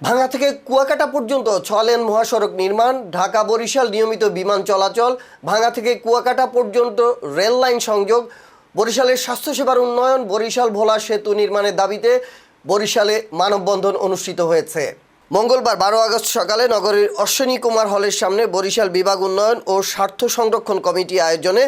ভাঙা থেকে কুয়াকাটা পর্যন্ত ছ লেন মহাসড়ক নির্মাণ, ঢাকা বরিশাল নিয়মিত বিমান চলাচল ভাঙা থেকে কুয়াকাটা পর্যন্ত রেল লাইন সংযোগ, বরিশালের স্বাস্থ্যসেবার উন্নয়ন, বরিশাল ভোলা সেতু নির্মাণের দাবিতে বরিশালে মানববন্ধন অনুষ্ঠিত হয়েছে। মঙ্গলবার বারো আগস্ট সকালে নগরীর অশ্বিনী কুমার হলের সামনে বরিশাল বিভাগ উন্নয়ন ও স্বার্থ সংরক্ষণ কমিটি আয়োজনে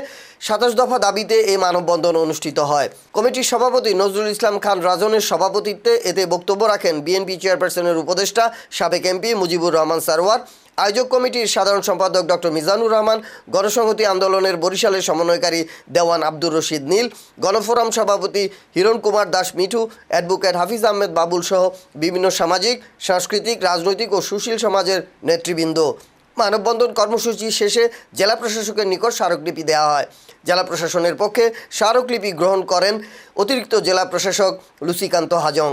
সাতাশ দফা দাবিতে এই মানববন্ধন অনুষ্ঠিত হয়। কমিটির সভাপতি নজরুল ইসলাম খান রাজনের সভাপতিত্বে এতে বক্তব্য রাখেন বিএনপি চেয়ারপারসনের উপদেষ্টা, সাবেক এমপি মুজিবুর রহমান সারওয়ার আয়োজক কমিটির সাধারণ সম্পাদক ডক্টর মিজানুর রহমান, গণসংহতি আন্দোলনের বরিশালের সমন্বয়কারী দেওয়ান আব্দুর রশিদ নীল, গণফোরাম সভাপতি হিরণ কুমার দাস মিঠু, অ্যাডভোকেট হাফিজ আহমেদ বাবুল সহ বিভিন্ন সামাজিক, সাংস্কৃতিক, রাজনৈতিক ও সুশীল সমাজের নেতৃবৃন্দ। মানববন্ধন কর্মসূচি শেষে জেলা প্রশাসকের নিকট স্মারকলিপি দেওয়া হয়। জেলা প্রশাসনের পক্ষে স্মারকলিপি গ্রহণ করেন অতিরিক্ত জেলা প্রশাসক লুসিকান্ত হাজং।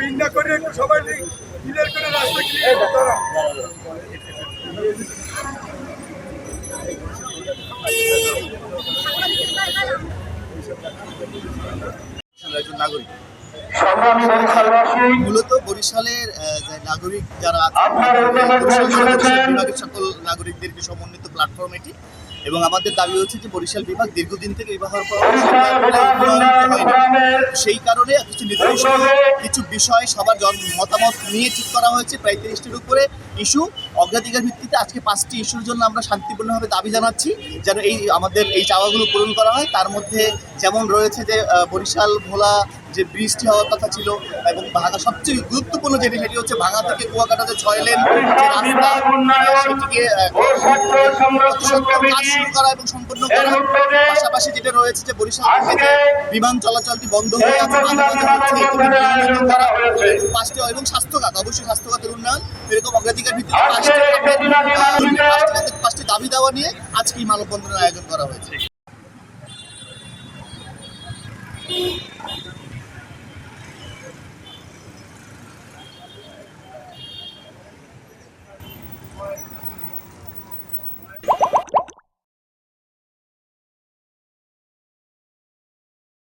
ভিন্না করে একটু সবাই ক্লিয়ার করে রাস্তা ক্লিয়ার করতে একজন নাগরিক। মূলত বরিশালের নাগরিক যারা। বিভাগের সকল নাগরিকদেরকে সমন্বিত প্ল্যাটফর্ম এটি। এবং আমাদের দাবি হচ্ছে যে বরিশাল বিভাগ দীর্ঘদিন থেকে ব্যবহার করা সেই কারণে কিছু নির্দিষ্ট কিছু বিষয় সবার জন- মতামত নিয়ে ঠিক করা হয়েছে প্রায় তিরিশটির উপরে ইস্যু। অগ্রাধিকার ভিত্তিতে আজকে পাঁচটি ইস্যুর জন্য আমরা শান্তিপূর্ণভাবে দাবি জানাচ্ছি যেন এই আমাদের এই চাওয়াগুলো পূরণ করা হয়। তার মধ্যে যেমন রয়েছে যে বরিশাল ভোলা যে ব্রিজটি হওয়ার কথা ছিল এবং ভাঙা সবচেয়ে গুরুত্বপূর্ণ যেটি সেটি হচ্ছে ভাঙা থেকে কুয়াকাটা যে ছয় লেন যে রাস্তা সেটিকে আহ, ও স্বার্থ সংরক্ষণ কাজ শুরু করা এবং এর করা পাশাপাশি যেটা রয়েছে যে বরিশাল থেকে বিমান চলাচলটি বন্ধ হয়ে আছে করা পাঁচটি এবং স্বাস্থ্যখাত অবশ্যই স্বাস্থ্যখাতের উন্নয়ন এরকম অগ্রাধিকার ভিত্তিতে পাঁচটি পাঁচটি দাবি দাওয়া নিয়ে আজকে এই মানববন্ধনের আয়োজন করা হয়েছে।